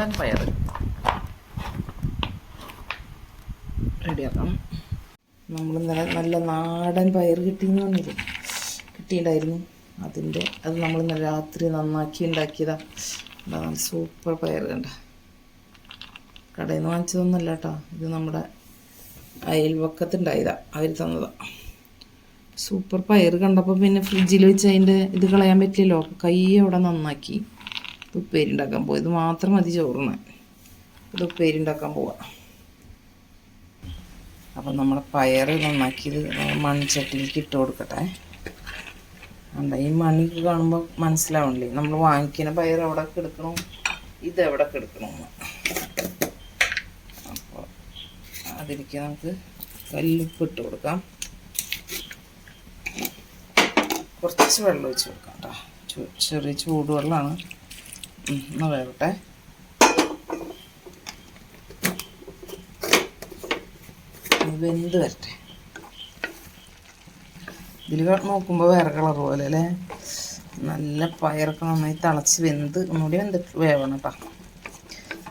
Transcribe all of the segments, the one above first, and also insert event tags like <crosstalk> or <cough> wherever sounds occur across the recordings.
നാടൻ പയർ റെഡിയാക്കാം. നമ്മൾ ഇന്നലെ നല്ല നാടൻ പയർ കിട്ടിയെന്ന് പറഞ്ഞില്ലേ? കിട്ടിയിട്ടുണ്ടായിരുന്നു. അതിന്റെ അത് നമ്മൾ ഇന്നലെ രാത്രി നന്നാക്കി ഉണ്ടാക്കിയതാ. സൂപ്പർ പയർ കണ്ട. കടയിൽ നിന്ന് വാങ്ങിച്ചതൊന്നുമല്ല കേട്ടോ. ഇത് നമ്മുടെ അയൽവക്കത്തുണ്ടായതാ. അവർ തന്നതാ. സൂപ്പർ പയർ കണ്ടപ്പോൾ പിന്നെ ഫ്രിഡ്ജിൽ വെച്ച് അതിന്റെ ഇത് കളയാൻ പറ്റില്ലല്ലോ. കൈ അവിടെ നന്നാക്കി. ഇത് ഉപ്പേരി ഉണ്ടാക്കാൻ പോയി ഇത് മാത്രം മതി ചോറിന്. ഇത് ഉപ്പേരി ഉണ്ടാക്കാൻ പോവാം. അപ്പം നമ്മുടെ പയർ നന്നാക്കിയത് മൺചട്ടിയിലേക്ക് ഇട്ട് കൊടുക്കട്ടെ. അല്ല ഈ മണിക്ക് കാണുമ്പോൾ മനസ്സിലാവണില്ലേ? നമ്മൾ വാങ്ങിക്കുന്ന പയർ എവിടെ കിടക്കണു? ഇത് എവിടെ കിടക്കണമെന്ന് അപ്പോൾ അതിലേക്ക് നമുക്ക് കല്ലുപ്പ് ഇട്ട് കൊടുക്കാം. കുറച്ച് വെള്ളം ഒഴിച്ച് കൊടുക്കാം കേട്ടോ. ചെറിയ ചൂടുവെള്ളമാണ്. ഉം, എന്നാ വേവട്ടെ വെന്ത് വരട്ടെ. ഇതിൽ നോക്കുമ്പോൾ വേറെ കളർ പോലെ അല്ലേ? നല്ല പയറൊക്കെ നന്നായി തിളച്ച് വെന്ത് ഒന്നുകൂടി വെന്തിട്ട് വേവണം കേട്ടോ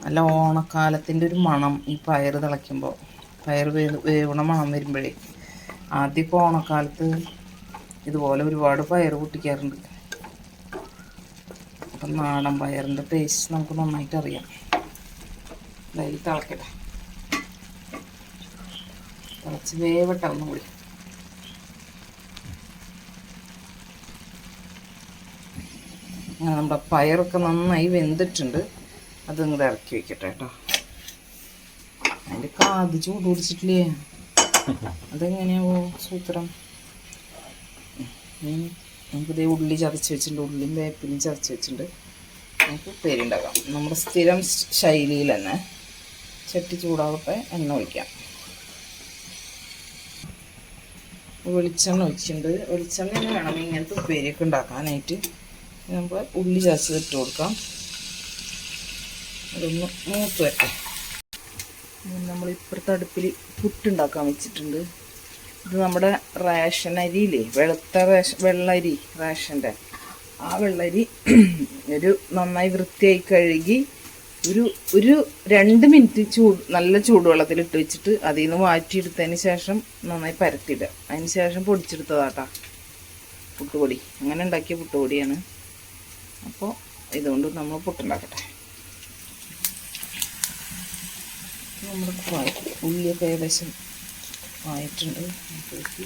നല്ല ഓണക്കാലത്തിന്റെ ഒരു മണം ഈ പയർ തിളയ്ക്കുമ്പോൾ പയർ വേവ് വേവണ മണം വരുമ്പോഴേ. ആദ്യമൊക്കെ ഓണക്കാലത്ത് ഇതുപോലെ ഒരുപാട് പയർ പൊട്ടിക്കാറുണ്ട് അപ്പം നാടൻ പയറിന്റെ ടേസ്റ്റ് നമുക്ക് നന്നായിട്ട് അറിയാം. ഡെയിലി തിളക്കട്ടെ. തിളച്ച് വേവട്ടെ ഒന്നുകൂടി. നമ്മുടെ പയറൊക്കെ നന്നായി വെന്തിട്ടുണ്ട്. അത് ഇങ്ങോട്ട് ഇറക്കി വെക്കട്ടെ കേട്ടോ. അതിന്റെ കാത് ചൂട് പിടിച്ചിട്ടില്ലേ? അതെങ്ങനെയാവോ സൂത്രം. നമുക്കിതേ ഉള്ളി ചതച്ച് വെച്ചിട്ടുണ്ട്. ഉള്ളിയും വേപ്പിലും ചതച്ച് വെച്ചിട്ടുണ്ട്. നമുക്ക് ഉപ്പേരി ഉണ്ടാക്കാം നമ്മുടെ സ്ഥിരം ശൈലിയിൽ തന്നെ ചട്ടി ചൂടാവട്ടെ എണ്ണ ഒഴിക്കാം. വെളിച്ചെണ്ണ ഒഴിച്ചിട്ടുണ്ട്. വെളിച്ചെണ്ണ വേണം ഇങ്ങനത്തെ ഉപ്പേരിയൊക്കെ ഉണ്ടാക്കാനായിട്ട്. നമുക്ക് ഉള്ളി ചതച്ചത് ഇട്ട് കൊടുക്കാം. അതൊന്ന് മൂത്ത് വരട്ടെ. നമ്മൾ ഇപ്പുറത്തെ അടുപ്പിൽ പുട്ടുണ്ടാക്കാൻ വെച്ചിട്ടുണ്ട്. ഇത് നമ്മുടെ റേഷൻ അരിയില്ലേ? വെളുത്ത റേഷൻ വെള്ളരി റേഷന്റെ ആ വെള്ളരി <clears throat> ഒരു നന്നായി വൃത്തിയായി കഴുകി ഒരു ഒരു രണ്ട് മിനിറ്റ് ചൂട് നല്ല ചൂടുവെള്ളത്തിൽ ഇട്ട് വെച്ചിട്ട് അതിൽ നിന്ന് മാറ്റിയെടുത്തതിന് ശേഷം നന്നായി പരത്തിയിടുക. അതിന് ശേഷം പൊടിച്ചെടുത്തതാട്ടാ. പുട്ടുപൊടി. അങ്ങനെ ഉണ്ടാക്കിയ പുട്ടുപൊടിയാണ്. അപ്പോൾ ഇതുകൊണ്ട് നമ്മൾ പുട്ടുണ്ടാക്കട്ടെ. നമ്മുടെ ഉള്ളിയൊക്കെ ഏകദേശം ആയിട്ടുണ്ട്. അപ്പോഴേക്ക്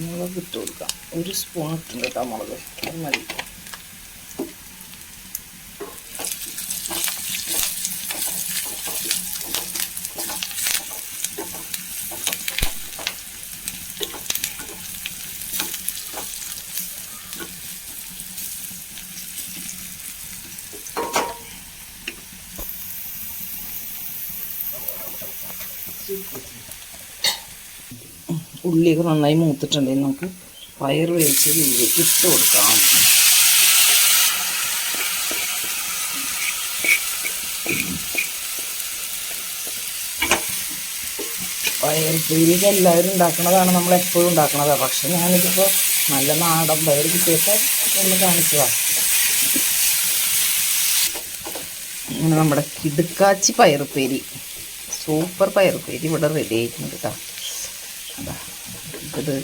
മുളക് ഇട്ട് കൊടുക്കാം. ഒരു സ്പൂൺ ഇട്ടുണ്ട് കേട്ടോ മുളക്. അത് മതി. ഉള്ളിയൊക്കെ നന്നായി മൂത്തിട്ടുണ്ടെങ്കിൽ നമുക്ക് പയർ വേവിച്ച് ഇതിലേക്ക് ഇട്ട് കൊടുക്കാം. പയർ പേരിക്ക് എല്ലാവരും ഉണ്ടാക്കുന്നതാണ് നമ്മൾ എപ്പോഴും ഉണ്ടാക്കുന്നത് പക്ഷെ ഞാനിതിപ്പോൾ നല്ല നാടൻ പയർ കിട്ടിയപ്പോൾ ഒന്ന് കാണിച്ചതാണ് നമ്മുടെ കിടുക്കാച്ചി പയറുപ്പേരി. സൂപ്പർ പയറുപ്പേരി ഇവിടെ റെഡി ആയിട്ടുണ്ട് കേട്ടോ. ഇത്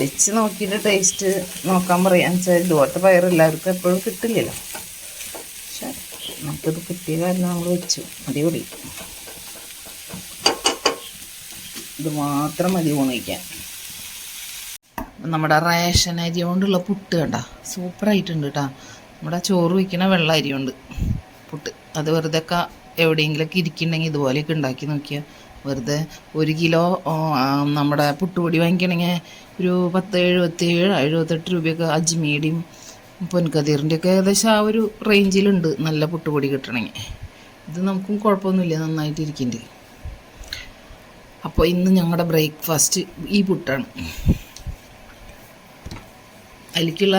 വെച്ച് നോക്കിയിട്ട് ടേസ്റ്റ് നോക്കാൻ പറയാന്ന് വെച്ചാൽ ഇതുപോലത്തെ പയർ എല്ലാവർക്കും എപ്പോഴും കിട്ടില്ലല്ലോ. പക്ഷെ നമുക്കിത് കിട്ടിയ കാരണം നമ്മൾ വെച്ചു. അടിപൊളി. ഇത് മാത്രം മതി ഊണിക്കാൻ നമ്മുടെ റേഷൻ അരി കൊണ്ടുള്ള പുട്ട് കണ്ട? സൂപ്പറായിട്ടുണ്ട് കേട്ടോ നമ്മുടെ ചോറ് വയ്ക്കണ വെള്ള അരി കൊണ്ട് പുട്ട്. അത് വെറുതെ ഒക്കെ എവിടെയെങ്കിലൊക്കെ ഇരിക്കുന്നുണ്ടെങ്കിൽ ഇതുപോലെയൊക്കെ ഉണ്ടാക്കി നോക്കിയാൽ വെറുതെ ഒരു കിലോ നമ്മുടെ പുട്ടുപൊടി വാങ്ങിക്കണമെങ്കിൽ ഒരു പത്ത് എഴുപത്തേഴ് എഴുപത്തെട്ട് രൂപയൊക്കെ അജ്മീടിയും പൊൻകതിറിന്റെ ഒക്കെ ഏകദേശം ആ ഒരു റേഞ്ചിലുണ്ട് നല്ല പുട്ടുപൊടി കിട്ടണമെങ്കിൽ. ഇത് നമുക്കും കുഴപ്പമൊന്നുമില്ല നന്നായിട്ട് അപ്പോൾ ഇന്ന് ഞങ്ങളുടെ ബ്രേക്ക്ഫാസ്റ്റ് ഈ പുട്ടാണ്. അതിലേക്കുള്ള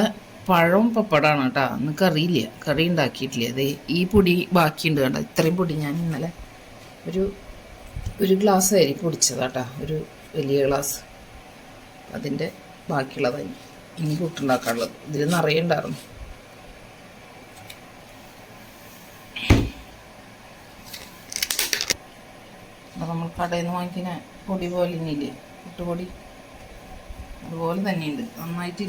പഴവും പപ്പടമാണ് കേട്ടോ. അന്ന് കറിയില്ല കറി ഉണ്ടാക്കിയിട്ടില്ല. അതെ ഈ പൊടി ബാക്കിയുണ്ട് കേട്ടോ ഇത്രയും പൊടി ഞാൻ ഇന്നലെ ഒരു ഒരു ഗ്ലാസ് അരി പൊടിച്ചതാട്ടാ ഒരു വലിയ ഗ്ലാസ്. അതിന്റെ ബാക്കിയുള്ളതായി ഇനി. കൂട്ടുണ്ടാക്കാനുള്ളത് ഇതിൽ നിറയുണ്ടായിരുന്നു അപ്പോൾ നമ്മൾ കടയിൽ നിന്ന് വാങ്ങിക്കുന്ന പൊടി പോലെ ഇനിയില്ലേ കുട്ടുപൊടി അതുപോലെ തന്നെയുണ്ട്. നന്നായിട്ട്